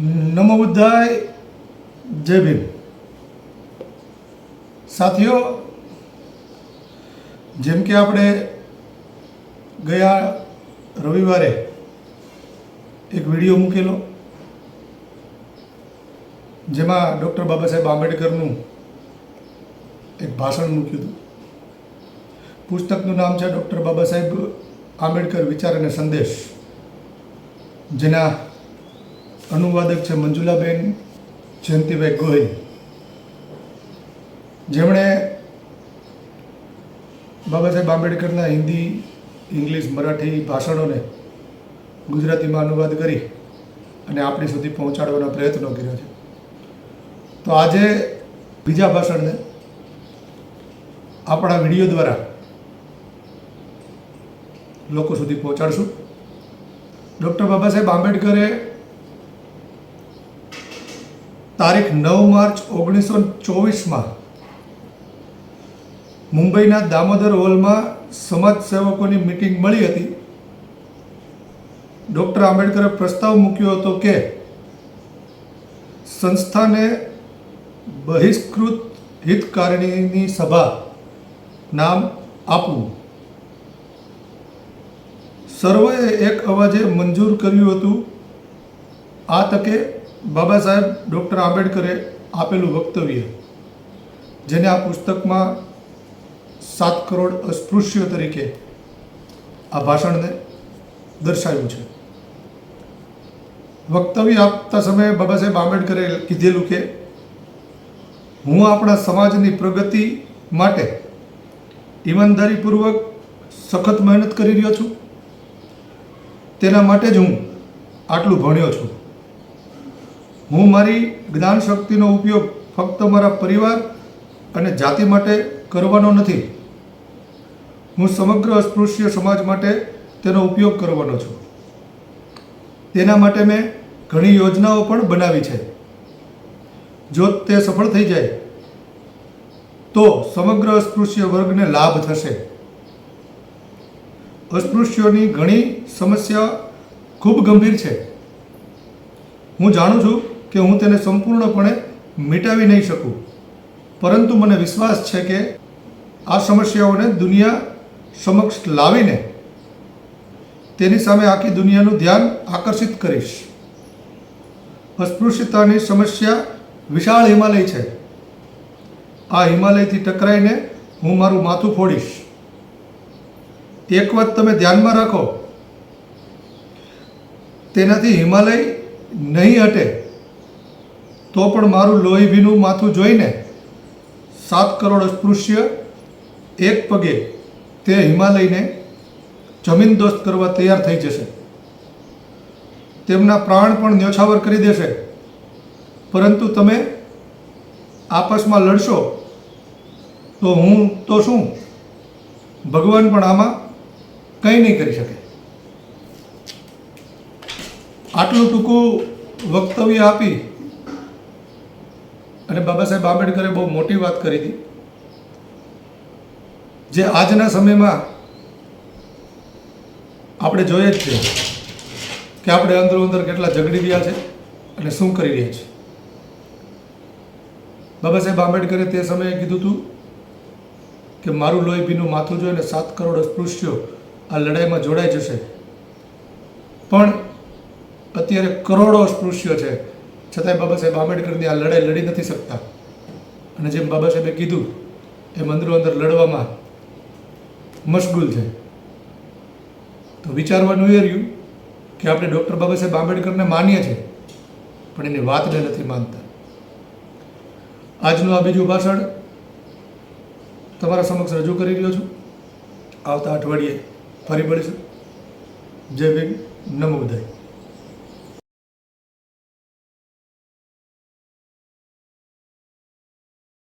નમો બુદ્ધાય, જય ભીમ. સાથીઓ, જેમ કે આપણે ગયા રવિવારે એક વીડિયો મૂકેલો, જેમાં ડૉક્ટર બાબા સાહેબ આંબેડકરનું એક ભાષણ મૂક્યું હતું. પુસ્તકનું નામ છે ડૉક્ટર બાબા સાહેબ આંબેડકર વિચાર અને સંદેશ, જેના અનુવાદક છે મંજુલાબેન જયંતિભાઈ ગોહિલ. જેમણે બાબા સાહેબ આંબેડકરના હિન્દી, ઇંગ્લિશ, મરાઠી ભાષણોને ગુજરાતીમાં અનુવાદ કરી અને આપણી સુધી પહોંચાડવાના પ્રયત્નો કર્યા છે. તો આજે બીજા ભાષણને આપણા વીડિયો દ્વારા લોકો સુધી પહોંચાડશું. ડૉક્ટર બાબા સાહેબ આંબેડકરે તારીખ નવ માર્ચ ઓગણીસો ચોવીસમાં મુંબઈના દામોદર હોલમાં સમાજ સેવકોની મિટિંગ મળી હતી. ડૉક્ટર આંબેડકરે પ્રસ્તાવ મૂક્યો હતો કે સંસ્થાને બહિષ્કૃત હિતકારણીની સભા નામ આપવું. સર્વે એક અવાજે મંજૂર કર્યું હતું, આ તકે બાબા સાહેબ, ડૉક્ટર આંબેડકરે આપેલું વક્તવ્ય, જેને આ પુસ્તકમાં સાત કરોડ અસ્પૃશ્યો તરીકે આ ભાષણને દર્શાવ્યું છે. વક્તવ્ય આપતા સમયે બાબા સાહેબ આંબેડકરે કીધેલું કે, હું આપણા સમાજની પ્રગતિ માટે ઈમાનદારીપૂર્વક સખત મહેનત કરી રહ્યો છું. તેના માટે જ હું આટલું ભણ્યો છું. હું મારી જ્ઞાન શક્તિનો ઉપયોગ ફક્ત મારા પરિવાર અને જાતિ માટે કરવાનો નથી. હું સમગ્ર અસ્પૃશ્ય સમાજ માટે તેનો ઉપયોગ કરવાનો છું. તેના માટે મેં ઘણી યોજનાઓ પણ બનાવી છે. જો તે સફળ થઈ જાય, તો સમગ્ર અસ્પૃશ્ય વર્ગને લાભ થશે. અસ્પૃશ્યોની ઘણી સમસ્યા ખૂબ ગંભીર છે. હું જાણું છું કે હું તેને સંપૂર્ણપણે મિટાવી નહીં શકું. પરંતુ મને વિશ્વાસ છે કે આ સમસ્યાઓને દુનિયા સમક્ષ લાવીને તેની સામે આખી દુનિયાનું ધ્યાન આકર્ષિત કરીશ. અસ્પૃશ્યતાની સમસ્યા વિશાળ હિમાલય છે. આ હિમાલયથી ટકરાઈને હું મારું માથું ફોડીશ. એક વાત તમે ધ્યાનમાં રાખો. તેનાથી હિમાલય નહીં હટે. તો પણ મારું લોહી ભીનું માથું જોઈને સાત કરોડ અસ્પૃશ્ય એક પગે તે હિમાલયને જમીન દોસ્ત કરવા તૈયાર થઈ જશે. તેમના પ્રાણ પણ ન્યોછાવર કરી દેશે. પરંતુ તમે આપસમાં લડશો તો હું તો શું? ભગવાન પણ આમાં કંઈ નહીં કરી શકે. આટલું ટૂંકું વક્તવ્ય આપી અને બાબા સાહેબ આંબેડકરે બહુ મોટી વાત કરી હતી. જે આજના સમયમાં આપણે જોઈએ જ છે કે આપણે અંદરો અંદર કેટલા ઝઘડી રહ્યા છે અને શું કરી રહ્યા છે. બાબા સાહેબ આંબેડકરે તે સમયે કીધું હતું કે મારું લોહી ભીનું માથું જોઈને સાત કરોડ અસ્પૃશ્યો આ લડાઈમાં જોડાઈ જશે. પણ અત્યારે કરોડો અસ્પૃશ્યો છે. છતાંય બાબા સાહેબ આંબેડકરની આ લડાઈ લડી નથી શકતા. અને જેમ બાબા સાહેબે કીધું એમ અંદરો અંદર લડવામાં મશગુલ છે. તો વિચારવાનું એ રહ્યું કે આપણે ડૉક્ટર બાબા સાહેબ આંબેડકરને માનીએ છીએ, પણ એની વાતને નથી માનતા. આજનું આ બીજું ભાષણ તમારા સમક્ષ રજૂ કરી રહ્યો છું. આવતા અઠવાડિયે ફરી મળીશું. જય ભીમ, નમો બધાય